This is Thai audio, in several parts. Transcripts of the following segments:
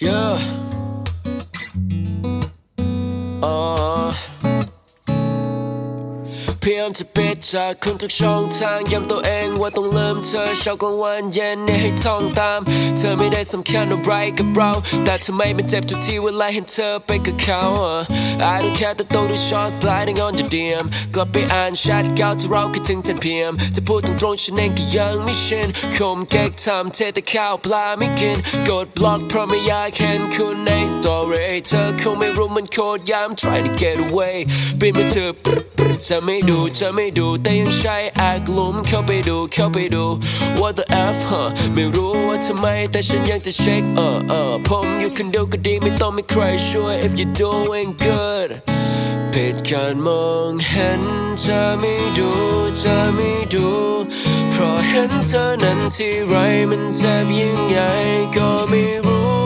Yeah. พยายามจะปิดจากคุณทุกช่องทางย้ำตัวเองว่าต้องเริ่มเธอเช้ากลางวันเย็นเนี่ยให้ท่องตาม เธอไม่ได้สำคัญอะไรกับเรา แต่ทำไมมันเจ็บทุกทีเวลาเห็นเธอไปกับเขาอะ I don't care แต่ต้องได้ short sliding on your DM กลับไปอ่านแชทเก่าที่เราคิดถึง10 PM จะพูดตรงๆฉันเองก็ยังไม่ชินคมเก๊กทำเทแต่ข้าวปลาไม่กินกดบล็อกเพราะไม่อยากเห็นคุณใน story เธอคงไม่รู้มันโคตรยาม trying to get away ปิดมือถือ จะไม่ดูจะไม่ดูแต่ยังใช้แอคลุมเข้าไปดูเข้าไปดู What the F ฮะไม่รู้ว่าทำไมแต่ฉันยังจะเช็คเออเออผมอยู่คนเดียวก็ดีไม่ต้องมีใครช่วย if you doing good ผิดการมองเห็นจะไม่ดูจะไม่ดู เพราะเห็นเธอนั้นที่ไรมันเจ็บยังไงก็ไม่รู้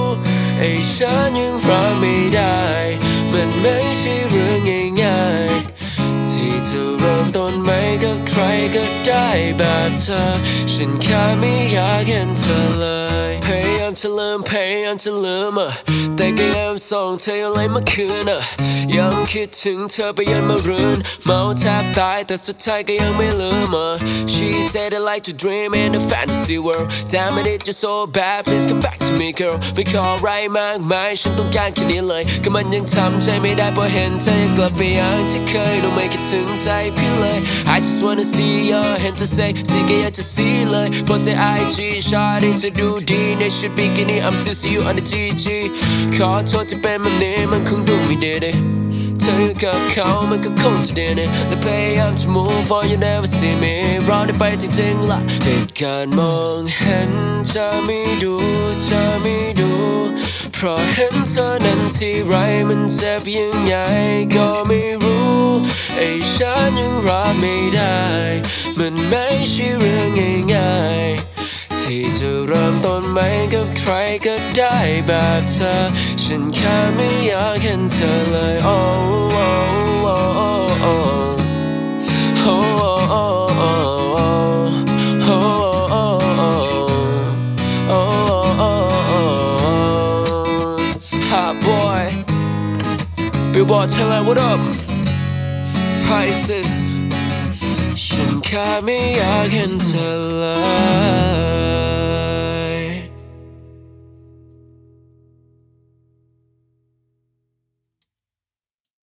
ไอ้ฉันยังรับไม่ได้ มันไม่ใช่เรื่องง่าย ก็ได้แบบเธอ ฉันแค่ไม่อยากเห็นเธอเลย พยายามจะลืมพยายามจะลืมอะแต่ก็ยังส่งเธออะไรมาคืนอะยังคิดถึงเธอไปยันมารืนเมาแทบตายแต่สุดท้ายก็ยังไม่ลืมอะ She said I like to dream in a fantasy world Damn it it's just so bad please come back to me girl ไม่ขออะไรมากมายฉันต้องการแค่นี้เลย ก็มันยังทำใจไม่ได้เพราะเห็นเธอยังกลับไปอย่างที่เคยต้องไม่คิดถึงใจพี่เลย I just wanna see your เห็นเธอ say สิก็อยากจะ see เลยโพสใน IG ชาดิจะดูดีในชุดบิกินี่ I'm still see you on the TG ขอโทษที่เป็นแบบนี้มันคงดูไม่ดีเลยเธออยู่กับเขามันก็คงจะดีนะและพยายามจะ move on you never see me เรอได้ไปจริงๆละเหตุการณ์มองเห็นจะไม่ดูจะไม่ดูเพราะเห็นเธอนั้นที่ไรมันเจ็บยังไงก็ไม่รู้ ไอ้ฉันยังรับไม่ได้ มันไม่ใช่เรื่องง่ายๆ ที่จะเริ่มต้นใหม่กับใครก็ได้แบบเธอ ฉันแค่ไม่อยากเห็นเธอเลย oh oh oh oh oh oh oh อ้โอ้บิลบอร์ดเชลล์ what up Prices ฉันแค่ไม่อยากเห็นเธอเลย